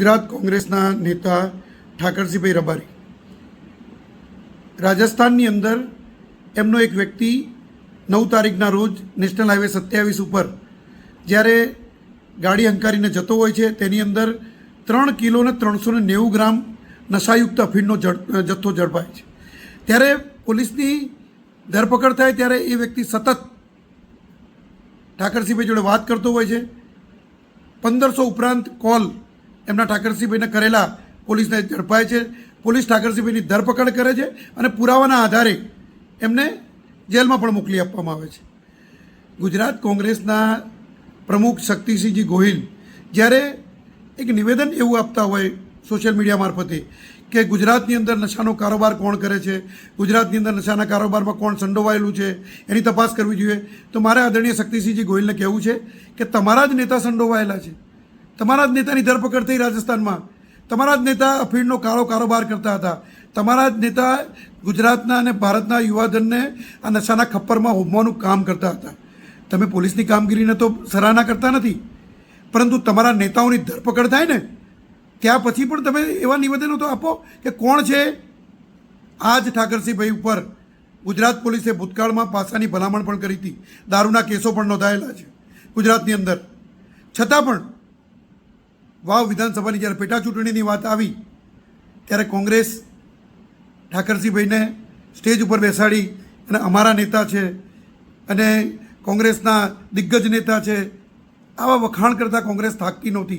ગુજરાત કોંગ્રેસના નેતા ઠાકરસિંહભાઈ રબારી. રાજસ્થાનની અંદર એમનો એક વ્યક્તિ નવ તારીખના રોજ નેશનલ હાઈવે સત્યાવીસ ઉપર જ્યારે ગાડી હંકારીને જતો હોય છે, તેની અંદર ત્રણ કિલો ને ત્રણસો ને નેવું ગ્રામ નશાયુક્ત અફીણનો જથ્થો ઝડપાય છે. ત્યારે પોલીસની ધરપકડ થાય ત્યારે એ વ્યક્તિ સતત ઠાકરસિંહભાઈ જોડે વાત કરતો હોય છે. પંદરસો ઉપરાંત કોલ એમના ઠાકરસિંહભાઈને કરેલા પોલીસને ઝડપાય છે. પોલીસ ઠાકરસિંહભાઈની ધરપકડ કરે છે અને પુરાવાના આધારે એમને જેલમાં પણ મોકલી આપવામાં આવે છે. ગુજરાત કોંગ્રેસના પ્રમુખ શક્તિસિંહજી ગોહિલ જ્યારે એક નિવેદન એવું આપતા હોય સોશિયલ મીડિયા મારફતે કે ગુજરાતની અંદર નશાનો કારોબાર કોણ કરે છે, ગુજરાતની અંદર નશાના કારોબારમાં કોણ સંડોવાયેલું છે, એની તપાસ કરવી જોઈએ. તો મારે આદરણીય શક્તિસિંહજી ગોહિલને કહેવું છે કે તમારા જ નેતા સંડોવાયેલા છે. તમારા જ નેતાની ધરપકડ થઈ રાજસ્થાનમાં. તમારા જ નેતા અફીણનો કાળો કારોબાર કરતા હતા. તમારા જ નેતા ગુજરાતના અને ભારતના યુવાધનને આ નશાના ખપ્પરમાં હોમવાનું કામ કરતા હતા. તમે પોલીસની કામગીરીને તો સરાહના કરતા નથી. પરંતુ તમારા નેતાઓની ધરપકડ થાય ને, ત્યાં પછી પણ તમે એવા નિવેદનો તો આપો કે કોણ છે? આ જ ઠાકરસિંહભાઈ ઉપર ગુજરાત પોલીસે ભૂતકાળમાં પાસાની ભલામણ પણ કરી હતી. દારૂના કેસો પણ નોંધાયેલા છે ગુજરાતની અંદર. છતાં પણ વાવ વિધાનસભાની જ્યારે પેટા ચૂંટણીની વાત આવી, ત્યારે કોંગ્રેસ ઠાકરસિંહભાઈને સ્ટેજ ઉપર બેસાડી અને અમારા નેતા છે અને કોંગ્રેસના દિગ્ગજ નેતા છે, આવા વખાણ કરતાં કોંગ્રેસ થાકતી નહોતી.